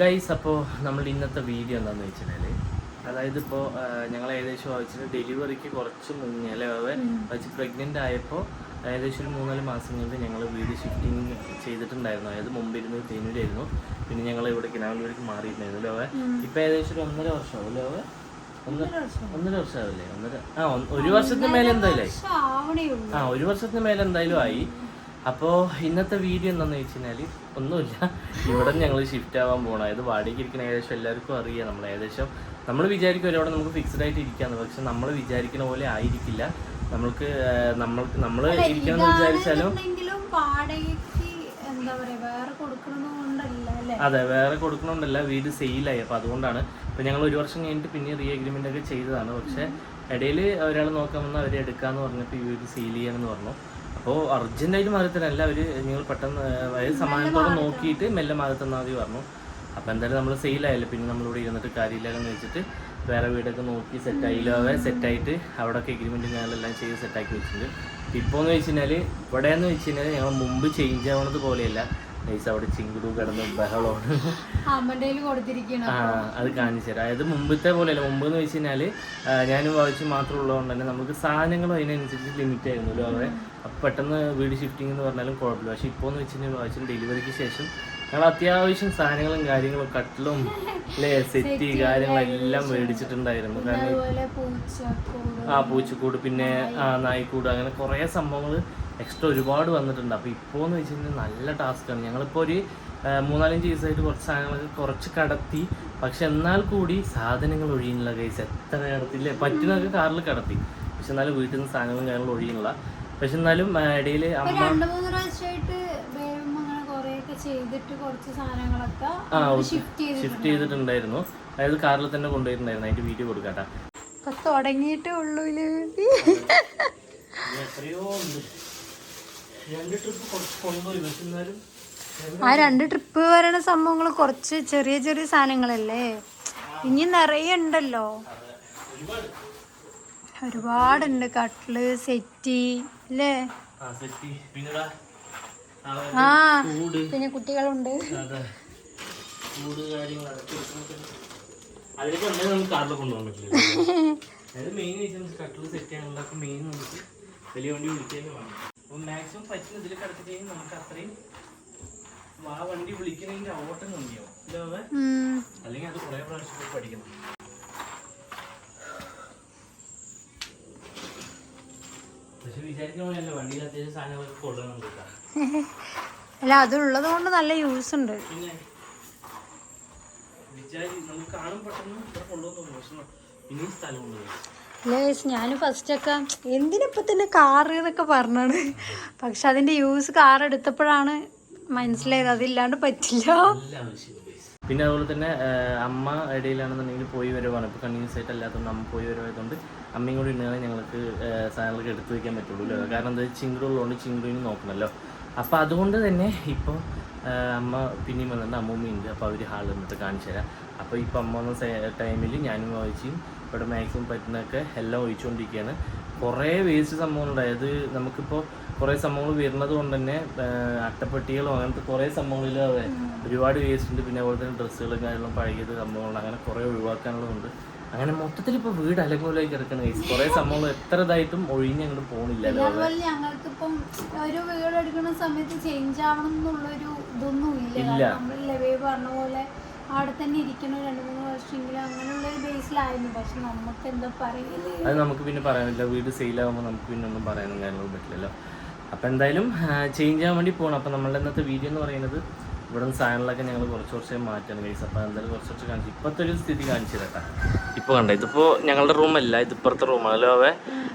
Guys അപ്പോൾ നമ്മൾ ഇന്നത്തെ വീഡിയോ എന്താണെന്ന് വെച്ചിട്ടുണ്ടെങ്കിൽ അതായത് ഇപ്പോൾ ഞങ്ങൾ ഏകദേശം വായിച്ചിട്ട് ഡെലിവറിക്ക് കുറച്ച് മുന്നേ അല്ലെ വെച്ച് പ്രഗ്നന്റ് ആയപ്പോൾ ഏകദേശം ഒരു മൂന്നാൽ മാസം കൊണ്ട് ഞങ്ങൾ വീട് ഷിഫ്റ്റിംഗ് ചെയ്തിട്ടുണ്ടായിരുന്നു. അതായത് മുമ്പ് ഇരുന്ന് തേനൂരായിരുന്നു. പിന്നെ ഞങ്ങൾ ഇവിടെ കിനാവിലേക്ക് മാറിയിട്ടുണ്ടായിരുന്നു അല്ലേ ഇപ്പം ഏകദേശം ഒരു ഒന്നര വർഷമാവും അവ? ഒന്നര വർഷമാവില്ലേ? ഒന്നര ആ ഒരു വർഷത്തിന് മേലെ എന്തായാലും ആ ഒരു വർഷത്തിന് മേലെ എന്തായാലും ആയി. അപ്പോൾ ഇന്നത്തെ വീഡിയോ എന്താണെന്ന് വെച്ച് കഴിഞ്ഞാൽ ഒന്നുമില്ല. ഇവിടെ ഞങ്ങൾ ഷിഫ്റ്റ് ആവാൻ പോകണം അതായത് വാടകയ്ക്ക് ഇരിക്കുന്ന ഏകദേശം എല്ലാവർക്കും അറിയാം. നമ്മൾ ഏകദേശം നമ്മൾ വിചാരിക്കും ഒരവിടെ നമുക്ക് ഫിക്സ്ഡ് ആയിട്ട് ഇരിക്കാന്ന്. പക്ഷെ നമ്മൾ വിചാരിക്കുന്ന പോലെ ആയിരിക്കില്ല. നമ്മൾക്ക് നമ്മൾക്ക് നമ്മൾ ഇരിക്കണം എന്ന് വിചാരിച്ചാലും അതെ വേറെ കൊടുക്കണമെന്നല്ല വീട് സെയിലായി അപ്പോൾ അതുകൊണ്ടാണ് ഇപ്പം ഞങ്ങൾ ഒരു വർഷം കഴിഞ്ഞിട്ട് പിന്നെ റീ അഗ്രിമെന്റ് ഒക്കെ ചെയ്തതാണ്. പക്ഷേ ഇടയിൽ ഒരാൾ നോക്കാൻ വന്ന് അവർ എടുക്കാന്ന് പറഞ്ഞപ്പോൾ ഈ വീട് സെയിൽ ചെയ്യണമെന്ന് പറഞ്ഞു. അപ്പോൾ അർജന്റായിട്ട് മാറി തരാനല്ല അവർ നിങ്ങൾ പെട്ടെന്ന് അതായത് സമാധാനത്തോടെ നോക്കിയിട്ട് മെല്ലെ മാറി തന്നാൽ മതി പറഞ്ഞു. അപ്പോൾ എന്തായാലും നമ്മൾ സെയിലായല്ലോ പിന്നെ നമ്മളിവിടെ ഇരുന്നിട്ട് കാര്യമില്ലെന്ന് വെച്ചിട്ട് വേറെ വീടൊക്കെ നോക്കി സെറ്റ് അവ സെറ്റായിട്ട് അവിടെയൊക്കെ എഗ്രിമെന്റും ഞങ്ങളെല്ലാം ചെയ്ത് സെറ്റ് ആക്കി വെച്ചിട്ടുണ്ട്. ഇപ്പോന്ന് വെച്ച് കഴിഞ്ഞാൽ ഇവിടെ എന്ന് വെച്ച് കഴിഞ്ഞാൽ ഞങ്ങൾ മുമ്പ് ചേഞ്ച് ആവണത് പോലെയല്ല. നൈസ് അവിടെ ചിങ്കുടു കിടന്ന് ബഹളമാണ്. അത് കാണിച്ചു തരാം. അതായത് മുമ്പത്തെ പോലെയല്ല മുമ്പ് എന്ന് വെച്ച് കഴിഞ്ഞാൽ ഞാനും വായിച്ച് മാത്രം ഉള്ളതുകൊണ്ട് തന്നെ നമുക്ക് സാധനങ്ങളും അതിനനുസരിച്ച് ലിമിറ്റ് ആയിരുന്നല്ലോ അവരെ പെട്ടെന്ന് വീട് ഷിഫ്റ്റിംഗ് എന്ന് പറഞ്ഞാലും കുഴപ്പമില്ല. പക്ഷെ ഇപ്പോൾ എന്ന് വെച്ച് കഴിഞ്ഞാൽ വായിച്ചും ഡെലിവറിക്ക് ശേഷം ഞങ്ങൾ അത്യാവശ്യം സാധനങ്ങളും കാര്യങ്ങളും കട്ടിലും അല്ലേ സെറ്റി കാര്യങ്ങളെല്ലാം മേടിച്ചിട്ടുണ്ടായിരുന്നു. കാരണം ആ പൂച്ചക്കൂട് പിന്നെ നായ്ക്കൂട് അങ്ങനെ കുറേ സംഭവങ്ങൾ എക്സ്ട്രാ ഒരുപാട് വന്നിട്ടുണ്ട്. അപ്പോൾ ഇപ്പോൾ എന്ന് വെച്ച് കഴിഞ്ഞാൽ നല്ല ടാസ്ക്കാണ് ഞങ്ങളിപ്പോൾ ഒരു മൂന്നാലഞ്ച് ദിവസമായിട്ട് കുറച്ച് സാധനങ്ങൾ കുറച്ച് കടത്തി. പക്ഷെ എന്നാൽ കൂടി സാധനങ്ങൾ ഒഴിയുന്നില്ല കൈസ് എത്ര കടത്തില്ലേ പറ്റുന്നൊക്കെ കാറിൽ കടത്തി. പക്ഷെ എന്നാലും വീട്ടിൽ നിന്ന് സാധനങ്ങളും കാര്യങ്ങളും ഒഴിയുന്നില്ല. പക്ഷെ എന്നാലും ഇടയിൽ അമ്മ രണ്ടു മൂന്ന് പ്രാവശ്യമായിട്ട് വേഗം അങ്ങനെ കുറെയൊക്കെ ചെയ്തിട്ട് കുറച്ച് സാധനങ്ങളൊക്കെ ആ ഷിഫ്റ്റ് ചെയ്ത് ഷിഫ്റ്റ് ചെയ്തിട്ടുണ്ടായിരുന്നു. അതായത് കാറിൽ തന്നെ കൊണ്ടുപോയിട്ടുണ്ടായിരുന്നു. അതിന്റെ വീഡിയോ കൊടുക്കാട്ടാ. തുടങ്ങിയിട്ടേ ഉള്ളൂ. എത്രയോ ഉണ്ട് രണ്ട് ട്രിപ്പ് കുറച്ച് കൊണ്ടുപോയി പക്ഷെ എന്നാലും ആ രണ്ട് ട്രിപ്പ് വരണ സംഭവങ്ങൾ കുറച്ച് ചെറിയ ചെറിയ സാധനങ്ങളല്ലേ? ഇനി നിറയെ ഉണ്ടല്ലോ. ഒരുപാട് ഒരുപാടുണ്ട്. കട്ടിൽ സെറ്റി അല്ലേ? ആ പിന്നെ കുട്ടികളുണ്ട്. മെയിൻ കട്ടിൽ സെറ്റ് ചെയ്യാനുള്ളതൊക്കെ മെയിൻ നമുക്ക് വലിയ വണ്ടി വിളിക്കാനും വേണം. അപ്പം മാക്സിമം പറ്റുന്ന ഇതിൽ കിടത്തിട്ട് നമുക്ക് അത്രയും ആ വണ്ടി വിളിക്കുന്നതിന്റെ ഓട്ടം കമ്മിയാവും. ഇല്ലേ അല്ലെങ്കിൽ അത് കുറേ പ്രാവശ്യം പഠിക്കണം. പക്ഷെ വിചാരിക്കുന്ന പോലെയല്ല വണ്ടിയിൽ അത്യാവശ്യം സാധനങ്ങളൊക്കെ കൊള്ളണം അല്ല അതുള്ളത് കൊണ്ട് നല്ല യൂസ് ഉണ്ട്. പിന്നെ വിചാരി നമുക്ക് കാണും പെട്ടെന്ന് ഇത്ര കൊണ്ടുവന്നു പക്ഷെ ഇനിയും സ്ഥലമുണ്ട് ലേസ് ഞാൻ ഫസ്റ്റൊക്കെ എന്തിനിപ്പോൾ തന്നെ കാറ് എന്നൊക്കെ പറഞ്ഞാണ്. പക്ഷെ അതിന്റെ യൂസ് കാർ എടുത്തപ്പോഴാണ് മനസ്സിലായത് അതില്ലാണ്ട് പറ്റില്ല. പിന്നെ അതുപോലെ തന്നെ അമ്മ ഇടയിലാണെന്നുണ്ടെങ്കിൽ പോയി വരുവാണ്. ഇപ്പോൾ കണ്ടിന്യൂസ് ആയിട്ട് അല്ലാത്തതുകൊണ്ട് അമ്മ പോയി വരുവായതുകൊണ്ട് അമ്മയും കൂടി ഉണ്ടെങ്കിൽ ഞങ്ങൾക്ക് സാധനങ്ങൾക്ക് എടുത്തു വയ്ക്കാൻ പറ്റുള്ളൂ കാരണം എന്താ ചിങ്കുള്ളതുകൊണ്ട് ചിങ്കുവിന് നോക്കണമല്ലോ. അപ്പോൾ അതുകൊണ്ട് തന്നെ ഇപ്പോൾ അമ്മ പിന്നെയും വന്നിട്ട് അമ്മൂമ്മയുണ്ട് അപ്പോൾ അവർ ഹാളിൽ നിന്നിട്ട് കാണിച്ചു തരാം. അപ്പോൾ ഇപ്പോൾ അമ്മ വന്ന ടൈമിൽ ഞാനും വായിച്ചും ഇവിടെ മാക്സിമം പറ്റുന്നതൊക്കെ എല്ലാം ഒഴിച്ചുകൊണ്ടിരിക്കുകയാണ്. കുറേ വേസ്റ്റ് സംഭവങ്ങളുണ്ട്. അതായത് നമുക്കിപ്പോൾ കുറേ സംഭവങ്ങൾ വരുന്നത് കൊണ്ട് തന്നെ അട്ടപ്പെട്ടികളും അങ്ങനത്തെ കുറേ സംഭവങ്ങളിൽ അതെ ഒരുപാട് വേസ്റ്റ് ഉണ്ട്. പിന്നെ അതുപോലെ തന്നെ ഡ്രസ്സുകളും കാര്യങ്ങളും പഴകിയത് സംഭവങ്ങളുണ്ട് അങ്ങനെ കുറേ ഒഴിവാക്കാനുള്ളതുണ്ട്. അങ്ങനെ മൊത്തത്തിൽ ഇപ്പൊ വീട് അലങ്കോലായി കിടക്കണ കേസ് കുറേ സംഭവങ്ങൾ എത്ര ഇതായിട്ടും ഒഴിഞ്ഞ് അങ്ങോട്ട് പോണില്ല. ഞങ്ങൾക്ക് ഞങ്ങൾക്കിപ്പം ഒരു വീട് എടുക്കുന്ന സമയത്ത് ചേഞ്ച് ആവണം എന്നുള്ളൊരു ഇതൊന്നും ഇല്ല. പറഞ്ഞ പോലെ അവിടെ തന്നെ ഇരിക്കണം രണ്ട് മൂന്ന് വർഷമെങ്കിലും അങ്ങനെയുള്ള ഒരു ബേസിലായിരുന്നു. പക്ഷെ നമുക്ക് എന്താ പറയുന്നത് അത് നമുക്ക് പിന്നെ പറയാനില്ല. വീട് സെയിലാകുമ്പോൾ നമുക്ക് പിന്നെ ഒന്നും പറയാനും കാര്യങ്ങളും പറ്റില്ലല്ലോ. അപ്പോൾ എന്തായാലും ചേഞ്ച് ചെയ്യാൻ വേണ്ടി പോകണം അപ്പോൾ നമ്മളുടെ ഇന്നത്തെ വീഡിയോ എന്ന് പറയുന്നത് ഇവിടെ നിന്ന് സാധനങ്ങളൊക്കെ ഞങ്ങൾ കുറച്ച് കുറച്ച് മാറ്റാണ് ഗൈസ് അപ്പോൾ എന്തായാലും കുറച്ച് കുറച്ച് കാണിച്ചു ഇപ്പോഴത്തെ ഒരു സ്ഥിതി കാണിച്ചു തരാം ഇപ്പോൾ കണ്ട ഇതിപ്പോൾ ഞങ്ങളുടെ റൂമല്ല ഇത് ഇപ്പുറത്തെ റൂമാണ് അവ.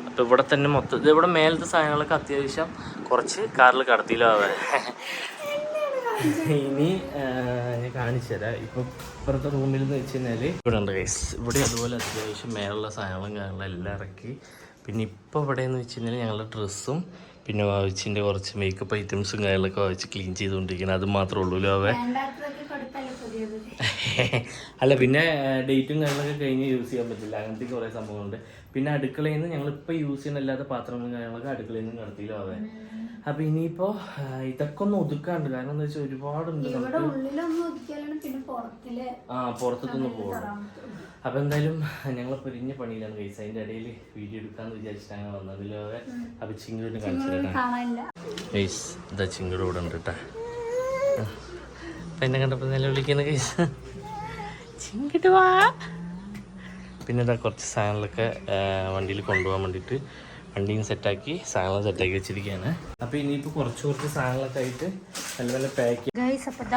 അപ്പോൾ ഇവിടെ തന്നെ മൊത്തം ഇത് ഇവിടെ മേലത്തെ സാധനങ്ങളൊക്കെ അത്യാവശ്യം കുറച്ച് കാറിൽ കടത്തിയില്ലോ അവ. ഇനി ഞാൻ കാണിച്ചു തരാം. ഇപ്പൊ ഇപ്പുറത്തെ റൂമിൽ എന്ന് വെച്ച് കഴിഞ്ഞാൽ ഇവിടെ ഉണ്ട് ഗൈസ് ഇവിടെ അതുപോലെ അത്യാവശ്യം മേലുള്ള സാധനങ്ങളും കാര്യങ്ങളും എല്ലാം ഇറക്കി. പിന്നെ ഇപ്പോൾ ഇവിടെ എന്ന് വെച്ച് കഴിഞ്ഞാൽ ഞങ്ങളുടെ ഡ്രസ്സും പിന്നെ വാവിച്ചിന്റെ കുറച്ച് മേക്കപ്പ് ഐറ്റംസും കാര്യങ്ങളൊക്കെ വാവിച്ച് ക്ലീൻ ചെയ്തുകൊണ്ടിരിക്കുന്നത് അത് മാത്രമേ ഉള്ളൂ അവ? അല്ല പിന്നെ ഡേറ്റും കാര്യങ്ങളൊക്കെ കഴിഞ്ഞ് യൂസ് ചെയ്യാൻ പറ്റില്ല. അങ്ങനത്തെ കുറേ സംഭവങ്ങളുണ്ട്. പിന്നെ അടുക്കളയിൽ നിന്ന് ഞങ്ങൾ ഇപ്പോൾ യൂസ് ചെയ്യുന്ന അല്ലാത്ത പാത്രങ്ങളും കാര്യങ്ങളൊക്കെ അടുക്കളയിൽ നിന്ന് നടത്തിയില്ല അവ. അപ്പൊ ഇനിയിപ്പോ ഇതൊക്കെ ഒന്ന് ഒതുക്കാണ്ട്. കാരണം എന്താ വെച്ചാൽ ഒരുപാടുണ്ട് ആ പുറത്തേക്കൊന്ന് പോകണം അപ്പൊ എന്തായാലും ഞങ്ങൾ പൊരിഞ്ഞ പണിയിലാണ് കഴിച്ചത് അതിന്റെ ഇടയിൽ വീഡിയോ എടുക്കാന്ന് വിചാരിച്ചിട്ടാണ് വന്നത് അതിലൂടെ അപ്പൊ ചിങ്ങിടും കാണിച്ചു തരാം. കാണാനില്ല. ഗൈസ് ഇതാ ചിങ്ങട് കൂടെ ഉണ്ട് കേട്ടാ എന്നെ കണ്ടപ്പോൾ നില വിളിക്കുന്ന കേസ് ചിങ്കിട്ട് വാ. പിന്നെ ഇതാ കുറച്ച് സാധനങ്ങളൊക്കെ വണ്ടിയിൽ കൊണ്ടുപോകാൻ വേണ്ടിയിട്ട് വണ്ടിയും സെറ്റാക്കി സാധനങ്ങൾ സെറ്റാക്കി വെച്ചിരിക്കുകയാണ്. അപ്പോൾ ഇനിയിപ്പോൾ കുറച്ച് കുറച്ച് സാധനങ്ങളൊക്കെ ആയിട്ട് നല്ല നല്ല പാക്ക് ഗൈസ് അപ്പോൾ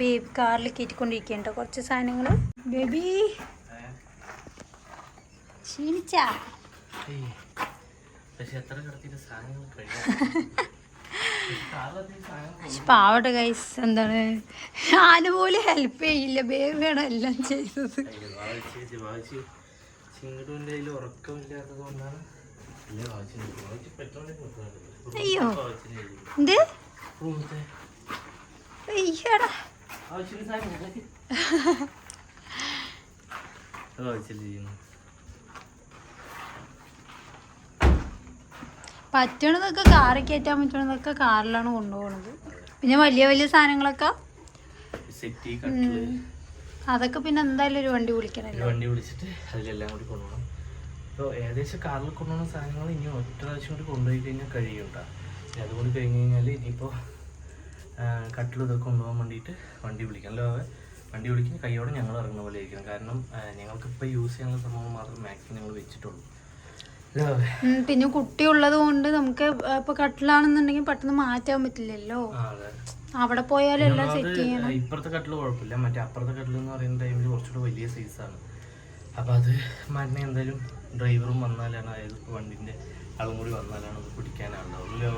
ബേബി കാറിൽ കയറ്റിക്കൊണ്ടിരിക്കുന്നുണ്ടോ കുറച്ച് സാധനങ്ങൾ ബേബി ക്ഷീണിച്ചാ പക്ഷെ എത്ര കിടത്തിയിട്ട് സാധനങ്ങൾ കഴിയാം കാറിലധികം സാധനങ്ങൾ പാവട്ടെ ഗൈസ് എന്താണ്? ഞാനുപോലും ഹെൽപ്പ് ചെയ്യില്ല ബേബിയാണ് എല്ലാം ചെയ്തത്. അയ്യോ. എന്ത്? അയ്യടാ. ആവശ്യമില്ല ചെയ്യുന്നു പറ്റണതൊക്കെ കാറിൽ കയറ്റാൻ പറ്റണതൊക്കെ കാറിലാണ് കൊണ്ടുപോകുന്നത് പിന്നെ വലിയ വലിയ സാധനങ്ങളൊക്കെ? അതൊക്കെ പിന്നെ എന്തായാലും ഒരു വണ്ടി വിളിക്കണല്ലോ? വണ്ടി വിളിച്ചിട്ട് അതിലെല്ലാം കൂടി കൊണ്ടുപോകണം അപ്പോൾ ഏകദേശം കാറിൽ കൊണ്ടുപോകുന്ന സാധനങ്ങൾ ഇനി ഒറ്റ പ്രാവശ്യം കൂടി കൊണ്ടുപോയി കഴിഞ്ഞാൽ കഴിയും കേട്ടോ ഇനി അതുകൊണ്ട് കഴിഞ്ഞ് കഴിഞ്ഞാൽ ഇനിയിപ്പോൾ കട്ടിൽ ഇതൊക്കെ കൊണ്ടുപോകാൻ വേണ്ടിയിട്ട് വണ്ടി വിളിക്കാം. അല്ലോ വണ്ടി വിളിക്കുന്ന കൈയോടെ ഞങ്ങൾ ഇറങ്ങുന്ന പോലെ ഇരിക്കണം കാരണം ഞങ്ങൾക്ക് ഇപ്പോൾ യൂസ് ചെയ്യാനുള്ള സംഭവം മാത്രം മാക്സിമം ഞങ്ങൾ വെച്ചിട്ടുള്ളൂ. പിന്നെ കുട്ടി ഉള്ളത് കൊണ്ട് നമുക്ക് ഇപ്പൊ കട്ടിലാണെന്നുണ്ടെങ്കിൽ പെട്ടെന്ന് മാറ്റാൻ പറ്റില്ലല്ലോ. അതെ. അവിടെ പോയാലും എല്ലാം അത് സെറ്റ് ചെയ്യണം. ഇപ്പുറത്തെ കട്ടിൽ കുഴപ്പമില്ല. മറ്റേ അപ്പുറത്തെ കട്ടിൽ എന്ന് പറയുന്ന ടൈമിൽ കുറച്ചുകൂടെ വലിയ സൈസാണ് അപ്പോൾ അത് മരണ എന്തായാലും ഡ്രൈവറും വന്നാലാണ് അതായത് വണ്ടിന്റെ ആളും കൂടി വന്നാലാണ് അത് പിടിക്കാനാണല്ലോ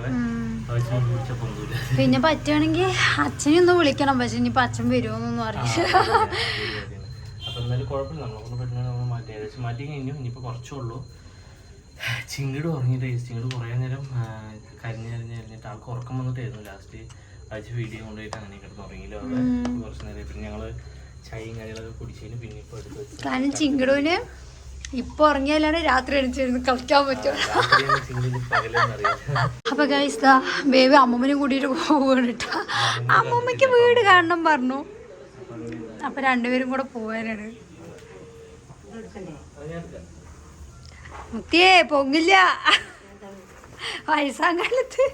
പിന്നെ പറ്റുകയാണെങ്കിൽ അച്ഛനെ ഒന്ന് വിളിക്കണം. പക്ഷെ ഇനിയിപ്പോ അച്ഛൻ വരുമോന്നൊന്നും അറിയില്ല. അപ്പൊ എന്തായാലും കുഴപ്പമില്ല. നമ്മളെ കൊണ്ട് പറ്റുന്ന നമ്മൾ മാറ്റി ഏകദേശം മാറ്റി കഴിഞ്ഞു. ഇനിയിപ്പോ കുറച്ചേ ഉള്ളൂ. ചിങ്കിട് ഉറങ്ങിയിട്ട് ചിങ്കിട് കുറേ നേരം കരിഞ്ഞ് കരിഞ്ഞ് കരിഞ്ഞിട്ട് ആൾക്ക് ഉറക്കം വന്നിട്ടായിരുന്നു ലാസ്റ്റ് അയച്ച് വീഡിയോ കൊണ്ടുപോയിട്ട് അങ്ങനെ കിടന്ന് ഉറങ്ങിയില്ല. അവിടെ കുറച്ച് നേരം. പിന്നെ ഞങ്ങൾ ചായയും കാര്യങ്ങളൊക്കെ കുടിച്ചതിന് പിന്നെ ഇപ്പോൾ എടുത്ത് കാരണം ചിങ്കടുവിന് ഇപ്പൊ ഉറങ്ങിയാലാണ് രാത്രി എണിച്ചിരുന്ന് കളിക്കാൻ പറ്റും. അപ്പൊ ഗൈസ് ദാ ബേബി അമ്മമ്മനും കൂട്ടിയിട്ട് പോവാണ് കേട്ടോ. അമ്മമ്മക്ക് വീട് കാണണം പറഞ്ഞു. അപ്പൊ രണ്ടുപേരും കൂടെ പോവാനാണ്. മുത്തിയേ പൊങ്ങില്ല. വയസ്സാം കാലത്ത്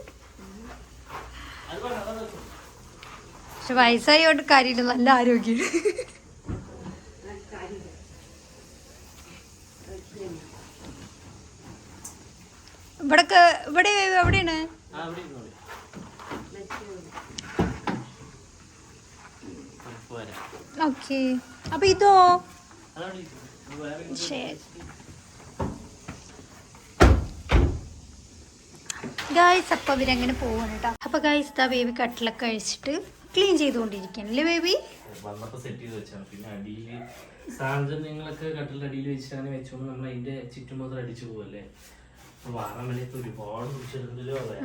പക്ഷെ വയസ്സായോണ്ട് കാര്യമില്ല നല്ല ആരോഗ്യം ഇവിടൊക്കെ ഇവിടെ എവിടെയാണ്? ഓക്കെ. അപ്പൊ ഇതോ? ശരി. ഗായ്സ് അപ്പൊ അവരങ്ങനെ പോവാണ് കേട്ടോ അപ്പൊ ഗായ്സ് ഇതാ ബേബി കട്ടിലൊക്കെ കഴിച്ചിട്ട് ക്ലീൻ ചെയ്തുകൊണ്ടിരിക്കുകയല്ലേ ബേബി വന്നപ്പോ സെറ്റ് ചെയ്ത് വെച്ചാണ്. പിന്നെ അടിയിൽ വെച്ചോണ്ട് നമ്മൾ അടിച്ചു പോവല്ലേ? ഒരുപാട് പിടിച്ചിട്ടുണ്ടല്ലോ അതെ.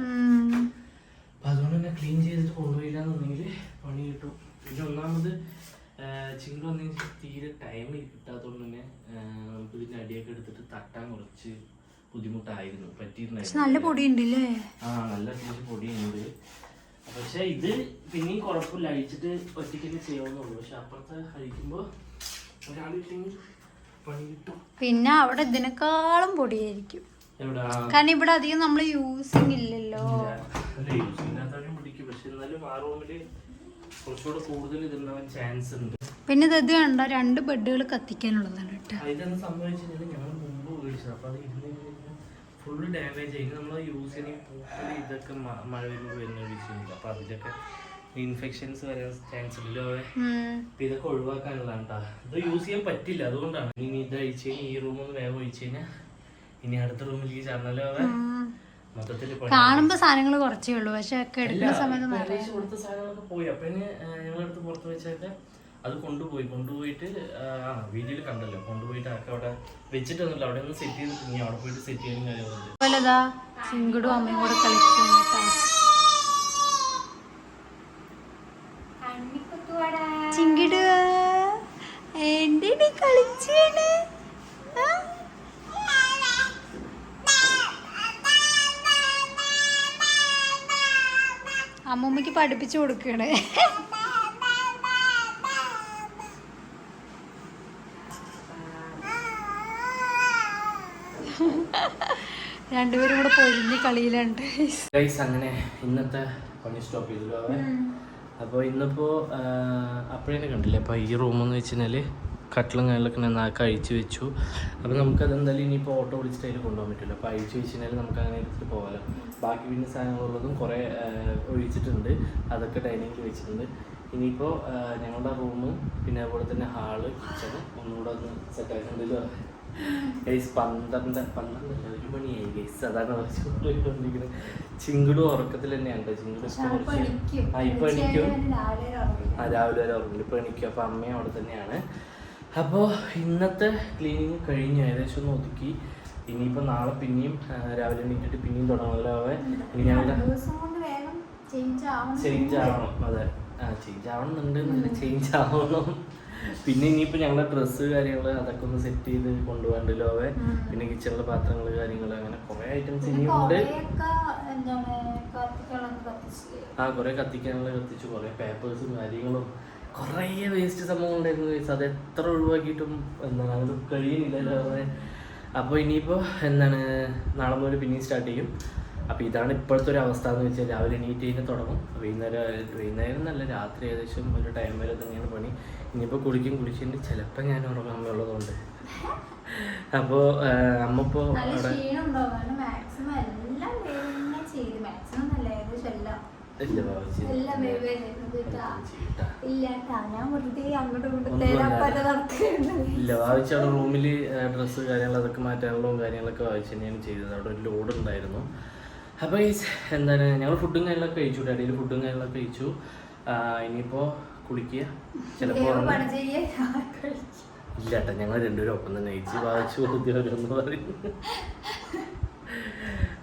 അപ്പൊ അതുകൊണ്ട് തന്നെ ക്ലീൻ ചെയ്തിട്ട് കൊണ്ടുപോയില്ല എന്നുണ്ടെങ്കിൽ പണി കിട്ടും. പിന്നെ ഒന്നാമത് ചിങ്കിൾ തീരെ ടൈം കിട്ടാത്തതുകൊണ്ട് തന്നെ ആ, നമുക്ക് ഇതിന്റെ അടിയൊക്കെ എടുത്തിട്ട് തട്ടാൻ കുറച്ച് ബുദ്ധിമുട്ടായിരുന്നു പറ്റിയിരുന്നുണ്ട് പറ്റിയിട്ടുണ്ടായിരുന്നു നല്ല പൊടിയുണ്ട് അല്ലേ ആ നല്ല അത്യാവശ്യം പൊടിയുണ്ട്. പക്ഷെ ഇത് പിന്നെയും കുഴപ്പമില്ല അഴിച്ചിട്ട് ഒറ്റയ്ക്ക് ചെയ്യാവുന്നുള്ളൂ പക്ഷെ അപ്പുറത്തെ അഴിക്കുമ്പോൾ ഒരാളില്ലെങ്കിൽ പണി കിട്ടും. പിന്നെ അവിടെ ഇതിനേക്കാളും പൊടിയായിരിക്കും. കാരണം ഇവിടെ അധികം നമ്മൾ യൂസിങ് ഇല്ലല്ലോ. പിന്നെ ഇത് ഇത് കണ്ട? രണ്ട് ബെഡുകൾ കത്തിക്കാനുള്ളതാണ് കേട്ടോ. ഫുള്ള് ഡാമേജ് ആയിരിക്കും നമ്മൾ യൂസ് ചെയ്യുന്ന പൂക്കൾ ഇതൊക്കെ മഴ വരുമ്പോൾ വരുന്ന വിഷയമില്ല അപ്പൊ അതിലൊക്കെ ഇൻഫെക്ഷൻസ് വരാൻ ചാൻസ് ഇല്ല ഇതൊക്കെ ഒഴിവാക്കാനുള്ളതാണ് കേട്ടോ ഇത് യൂസ് ചെയ്യാൻ പറ്റില്ല. അതുകൊണ്ടാണ്. ഇനി ഇത് അഴിച്ച് കഴിഞ്ഞാൽ ഈ റൂം ഒന്ന് വേഗം ഒഴിച്ച് കഴിഞ്ഞാൽ ഇനി അടുത്ത റൂമിലേക്ക് ചേർന്നാലോ അവ മൊത്തത്തിൽ കാണുമ്പോ സാധനങ്ങൾ കുറച്ചേ ഉള്ളൂ. പക്ഷെ ഒക്കെ എടുക്കുന്ന സമയത്ത് കൊടുത്ത സാധനങ്ങളൊക്കെ പോയി. അപ്പൊ ഞങ്ങളടുത്ത് പുറത്ത് വെച്ചൊക്കെ അത് കൊണ്ടുപോയി കൊണ്ടുപോയിട്ട് ആ വീഡിയോയിൽ കണ്ടല്ലോ. കൊണ്ടുപോയിട്ട് ആക്കെ അവിടെ വെച്ചിട്ടൊന്നുമില്ല. അവിടെ ഒന്ന് സെറ്റ് ചെയ്ത് നീ അവിടെ പോയിട്ട് സെറ്റ് ചെയ്യാനും കാര്യങ്ങളുണ്ട്. അതുപോലെ ഇതാ ചിങ്കുടും അമ്മയും കൂടെ കളിക്കുന്നു കേട്ടോ കളിച്ചാണ്? ആ? അമ്മൂമ്മക്ക് പഠിപ്പിച്ചു കൊടുക്കണ്. രണ്ടുപേരും കൂടെ പൊരിഞ്ഞ് കളിയിലുണ്ട്. ഗൈസ് അങ്ങനെ ഇന്നത്തെ പണി സ്റ്റോപ്പ് ചെയ്തു അപ്പോൾ ഇന്നിപ്പോൾ അപ്പോഴേ കണ്ടില്ലേ? അപ്പോൾ ഈ റൂമെന്ന് വെച്ച് കഴിഞ്ഞാൽ കട്ടിലും കാര്യങ്ങളൊക്കെ ഞാൻ നാക്ക് അഴിച്ചു വെച്ചു. അപ്പോൾ നമുക്കത് എന്തായാലും ഇനിയിപ്പോൾ ഓട്ടോ വിളിച്ചിട്ട് അതിൽ കൊണ്ടുപോകാൻ പറ്റില്ല അപ്പോൾ അഴിച്ചു വെച്ച് കഴിഞ്ഞാൽ നമുക്ക് അങ്ങനെ എടുത്തിട്ട് പോകാമല്ലോ ബാക്കി പിന്നെ സാധനങ്ങളുള്ളതും കുറേ ഒഴിച്ചിട്ടുണ്ട്. അതൊക്കെ ഡൈനിങ്ങിൽ വെച്ചിട്ടുണ്ട്. ഇനിയിപ്പോൾ ഞങ്ങളുടെ റൂം പിന്നെ അതുപോലെ തന്നെ ഹാൾ കിച്ചണ് ഒന്നുകൂടെ ഒന്ന് സെറ്റ് ആയിട്ടുണ്ടല്ലോ ഗൈസ് പന്ത്രണ്ട് പന്ത്രണ്ട് ഒരു മണിയായി. ഗൈസ് അതാണ് പറഞ്ഞുകൊണ്ടിരിക്കുന്നത് ചിങ്കിടും ഉറക്കത്തിൽ തന്നെയാണ് ചിങ്കിട് ആ ഇപ്പൊ എണിക്കും. ആ രാവിലെ വരെ ഉറങ്ങില്ല ഇപ്പൊ എണിക്കും. അപ്പൊ അമ്മയും അവിടെ തന്നെയാണ്. അപ്പോൾ ഇന്നത്തെ ക്ലീനിങ് കഴിഞ്ഞു ഏകദേശം ഒന്ന് ഒതുക്കി. ഇനിയിപ്പോൾ നാളെ പിന്നെയും രാവിലെ എണീറ്റിട്ട് പിന്നെയും തുടങ്ങുമല്ലോ അവൻ ഇനി ഞങ്ങളുടെ ചേഞ്ച് ആവണം അതെ. ആ ചേഞ്ച് ആവണമെന്നുണ്ട് ചേഞ്ച് ആവണം. പിന്നെ ഇനിയിപ്പോൾ ഞങ്ങളുടെ ഡ്രസ്സ് കാര്യങ്ങൾ അതൊക്കെ ഒന്ന് സെറ്റ് ചെയ്ത് കൊണ്ടുപോകണ്ടല്ലോ അവേ പിന്നെ കിച്ചണിലെ പാത്രങ്ങൾ കാര്യങ്ങൾ അങ്ങനെ കുറേ ഐറ്റംസ് ഇനിയുണ്ട് ആ കുറേ കത്തിക്കാനുള്ള കത്തിച്ചു കുറേ പേപ്പേഴ്സും കാര്യങ്ങളും. കുറേ വേസ്റ്റ് സംഭവം ഉണ്ടായിരുന്നു വേസ്റ്റ് അത് എത്ര ഒഴിവാക്കിയിട്ടും എന്താണ് അത് കഴിയുന്നില്ലല്ലോ അപ്പോൾ ഇനിയിപ്പോൾ എന്താണ് നാളെ മുതൽ പിന്നെയും സ്റ്റാർട്ട് ചെയ്യും. അപ്പോൾ ഇതാണ് ഇപ്പോഴത്തെ ഒരു അവസ്ഥ എന്ന് വെച്ചാൽ രാവിലെ എണീറ്റ് കഴിഞ്ഞ് തുടങ്ങും. വൈകുന്നേരം വൈകുന്നേരം എന്നല്ല രാത്രി ഏകദേശം ഒരു ടൈം വരെ തന്നെയാണ് പണി. ഇനിയിപ്പോൾ കുളിക്കും കുളിച്ചിട്ട് ചിലപ്പോൾ ഞാൻ ഉറങ്ങാൻ ഉള്ളതുകൊണ്ട്. അപ്പോൾ അമ്മ ഇപ്പോൾ അവിടെ ഇല്ല വായിച്ച അവിടെ റൂമിൽ ഡ്രസ്സ് കാര്യങ്ങൾ അതൊക്കെ മാറ്റാനുള്ള കാര്യങ്ങളൊക്കെ വായിച്ച് തന്നെയാണ് ചെയ്തത്. അവിടെ ഒരു ലോഡ് ഉണ്ടായിരുന്നു. അപ്പോൾ ഈ എന്താണ്? ഞങ്ങൾ ഫുഡും കാര്യങ്ങളൊക്കെ കഴിച്ചു ഡാഡിയിൽ ഫുഡും കാര്യങ്ങളൊക്കെ കഴിച്ചു. ഇനിയിപ്പോൾ കുളിക്കുക. ചിലപ്പോൾ ഇല്ല കേട്ടോ ഞങ്ങൾ രണ്ടുപേരും ഒപ്പം തന്നെ കഴിച്ച് വായിച്ചു ഉദ്യോഗം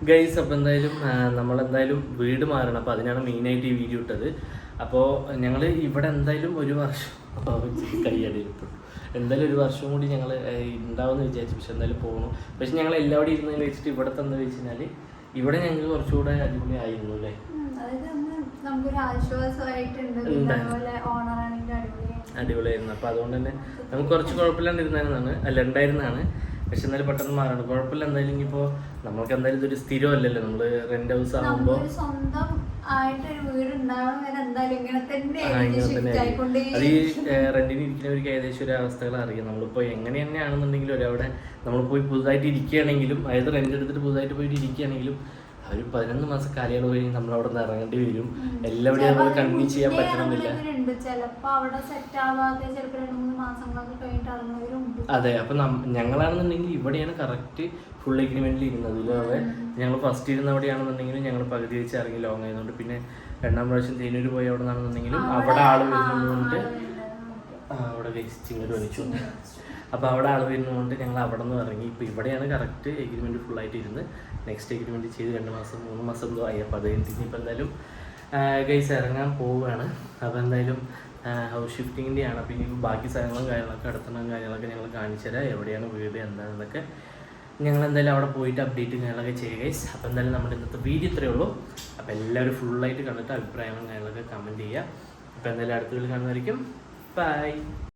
ഗൈസ് അപ്പോൾ എന്തായാലും നമ്മൾ നമ്മളെന്തായാലും വീട് മാറണം. അപ്പോൾ അതിനാണ് മെയിനായിട്ട് ഈ വീഡിയോ ഇട്ടത്. അപ്പോൾ ഞങ്ങൾ ഇവിടെ എന്തായാലും ഒരു വർഷം കയ്യടിയിൽപ്പെട്ടു എന്തായാലും ഒരു വർഷം കൂടി ഞങ്ങൾ ഉണ്ടാവുമെന്ന് വിചാരിച്ചു. പക്ഷെ എന്തായാലും പോകണം പക്ഷെ ഞങ്ങൾ എല്ലാവരും ഇരുന്നതിന് വെച്ചിട്ട് ഇവിടെ തന്നെ വെച്ച് കഴിഞ്ഞാൽ ഇവിടെ ഞങ്ങൾക്ക് കുറച്ചുകൂടെ അടിപൊളി ആയിരുന്നു അല്ലേ അടിപൊളിയായിരുന്നു. അപ്പൊ അതുകൊണ്ട് തന്നെ നമുക്ക് കുറച്ച് കുഴപ്പമില്ലാണ്ടിരുന്നാണ് അല്ല ഉണ്ടായിരുന്നാണ്. പക്ഷെ എന്നാലും പെട്ടെന്ന് മാറണം കുഴപ്പമില്ല. എന്തായാലും ഇപ്പോ നമ്മൾക്ക് എന്തായാലും ഇതൊരു സ്ഥിരം അല്ലല്ലോ നമ്മൾ റെന്റ് ഹൗസ് ആകുമ്പോൾ നമുക്കൊരു സ്വന്തം ആയിട്ടൊരു വീട് ഉണ്ടാവണം എന്തായാലും ഇങ്ങനെ തന്നെ. അത് ഈ റെന്റിന് ഇരിക്കുന്നവർക്ക് ഏകദേശം ഒരു അവസ്ഥകൾ അറിയാം. നമ്മളിപ്പോൾ എങ്ങനെ തന്നെയാണെന്നുണ്ടെങ്കിലും ഒരവിടെ നമ്മൾ പോയി പുതുതായിട്ട് ഇരിക്കുകയാണെങ്കിലും അതായത് റെന്റ് എടുത്തിട്ട് പുതുതായിട്ട് പോയിട്ട് ഇരിക്കുകയാണെങ്കിലും ഒരു പതിനൊന്ന് മാസം കാലയളവ് കഴിഞ്ഞ് നമ്മൾ അവിടെ നിന്ന് ഇറങ്ങേണ്ടി വരും. എല്ലാവരുടെയും നമ്മൾ കണ്ടിന്യൂ ചെയ്യാൻ പറ്റണമെന്നില്ല അതെ അപ്പൊ ഞങ്ങളാണെന്നുണ്ടെങ്കിൽ ഇവിടെയാണ് കറക്റ്റ് ഫുൾ എഗ്രിമെന്റിൽ ഇരുന്നത്. ഇല്ലാതെ ഞങ്ങൾ ഫസ്റ്റ് ഇരുന്ന അവിടെയാണെന്നുണ്ടെങ്കിലും ഞങ്ങൾ പകുതി വെച്ച് ഇറങ്ങി ലോങ് ആയതുകൊണ്ട് പിന്നെ രണ്ടാം പ്രാവശ്യം തേനൂര് പോയി അവിടെ നിന്നാണെന്നുണ്ടെങ്കിലും അവിടെ ആൾ വരുന്നതുകൊണ്ട് അവിടെ വെച്ചിട്ട് ഇങ്ങോട്ട് വലിച്ചു. അപ്പോൾ അവിടെ ആൾ വരുന്നതുകൊണ്ട് ഞങ്ങൾ അവിടെ നിന്ന് ഇറങ്ങി. ഇപ്പോൾ ഇവിടെയാണ് കറക്റ്റ് എഗ്രിമെന്റ് ഫുള്ളായിട്ട് ഇരുന്ന് നെക്സ്റ്റ് എഗ്രിമെന്റ് ചെയ്ത് രണ്ട് മാസം മൂന്ന് മാസം എന്തോ ആയി. അപ്പോൾ അത് കഴിഞ്ഞിട്ട് ഇനിയിപ്പോൾ എന്തായാലും ഗൈസ് ഇറങ്ങാൻ പോവുകയാണ്. അപ്പോൾ എന്തായാലും ഹൗസ് ഷിഫ്റ്റിങ്ങിന്റെയാണ് പിന്നെ ബാക്കി സാധനങ്ങളും കാര്യങ്ങളൊക്കെ അടുത്തണം കാര്യങ്ങളൊക്കെ ഞങ്ങൾ കാണിച്ചു തരാം എവിടെയാണ് വീട് എന്താണെന്നൊക്കെ ഞങ്ങൾ എന്തായാലും അവിടെ പോയിട്ട് അപ്ഡേറ്റ് കാര്യങ്ങളൊക്കെ ചെയ്യുക ഗൈസ് അപ്പോൾ എന്തായാലും നമ്മുടെ ഇന്നത്തെ വീഡിയോ ഇത്രയേ ഉള്ളൂ. അപ്പോൾ എല്ലാവരും ഫുള്ളായിട്ട് കണ്ടിട്ട് അഭിപ്രായങ്ങളും കാര്യങ്ങളൊക്കെ കമന്റ് ചെയ്യുക. അപ്പോൾ എന്തായാലും അടുത്ത കാണുന്നതായിരിക്കും. ബൈ